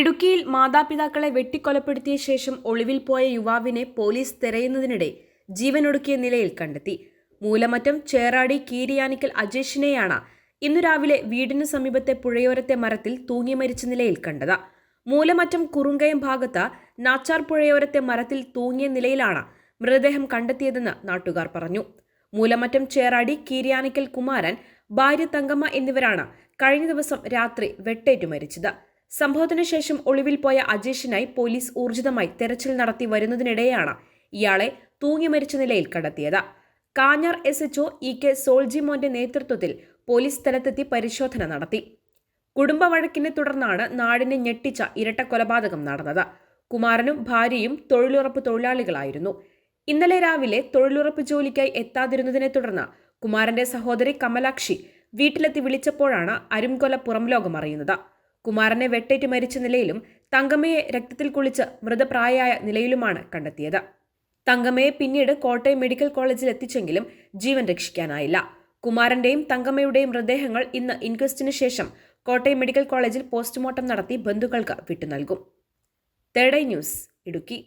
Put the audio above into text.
ഇടുക്കിയിൽ മാതാപിതാക്കളെ വെട്ടിക്കൊലപ്പെടുത്തിയ ശേഷം ഒളിവിൽ പോയ യുവാവിനെ പോലീസ് തിരയുന്നതിനിടെ ജീവനൊടുക്കിയ നിലയിൽ കണ്ടെത്തി. മൂലമറ്റം ചേറാടി കീരിയാനിക്കൽ അജേഷിനെയാണ് ഇന്നു രാവിലെ വീടിന് സമീപത്തെ പുഴയോരത്തെ മരത്തിൽ തൂങ്ങി മരിച്ച നിലയിൽ കണ്ടത്. മൂലമറ്റം കുറുങ്കയം ഭാഗത്ത് നാച്ചാർ പുഴയോരത്തെ മരത്തിൽ തൂങ്ങിയ നിലയിലാണ് മൃതദേഹം കണ്ടെത്തിയതെന്ന് നാട്ടുകാർ പറഞ്ഞു. മൂലമറ്റം ചേറാടി കീരിയാനിക്കൽ കുമാരൻ ഭാര്യ തങ്കമ്മ എന്നിവരാണ് കഴിഞ്ഞ ദിവസം രാത്രി വെട്ടേറ്റു മരിച്ചത്. സംഭവത്തിനു ശേഷം ഒളിവിൽ പോയ അജേഷിനായി പോലീസ് ഊർജിതമായി തെരച്ചിൽ നടത്തി വരുന്നതിനിടെയാണ് ഇയാളെ തൂങ്ങി മരിച്ച നിലയിൽ കണ്ടെത്തിയത്. Kanjar S H O E K സോൾജിമോന്റെ നേതൃത്വത്തിൽ പോലീസ് സ്ഥലത്തെത്തി പരിശോധന നടത്തി. കുടുംബ വഴക്കിനെ തുടർന്നാണ് നാടിനെ ഞെട്ടിച്ച ഇരട്ട കൊലപാതകം നടന്നത്. കുമാരനും ഭാര്യയും തൊഴിലുറപ്പ് തൊഴിലാളികളായിരുന്നു. ഇന്നലെ രാവിലെ തൊഴിലുറപ്പ് ജോലിക്കായി എത്താതിരുന്നതിനെ തുടർന്ന് കുമാരന്റെ സഹോദരി കമലാക്ഷി വീട്ടിലെത്തി വിളിച്ചപ്പോഴാണ് അരുംകൊല പുറംലോകം അറിയുന്നത്. കുമാരനെ വെട്ടേറ്റ് മരിച്ച നിലയിലും തങ്കമ്മയെ രക്തത്തിൽ കുളിച്ച് മൃതപ്രായയായ നിലയിലുമാണ് കണ്ടെത്തിയത്. തങ്കമ്മയെ പിന്നീട് കോട്ടയം മെഡിക്കൽ കോളേജിൽ എത്തിച്ചെങ്കിലും ജീവൻ രക്ഷിക്കാനായില്ല. കുമാരന്റെയും തങ്കമ്മയുടെയും മൃതദേഹങ്ങൾ ഇന്ന് ഇൻക്വസ്റ്റിന് ശേഷം കോട്ടയം മെഡിക്കൽ കോളേജിൽ പോസ്റ്റ്മോർട്ടം നടത്തി ബന്ധുക്കൾക്ക് വിട്ടുനൽകും തേർഡ് ഐ ന്യൂസ് ഇടുക്കി.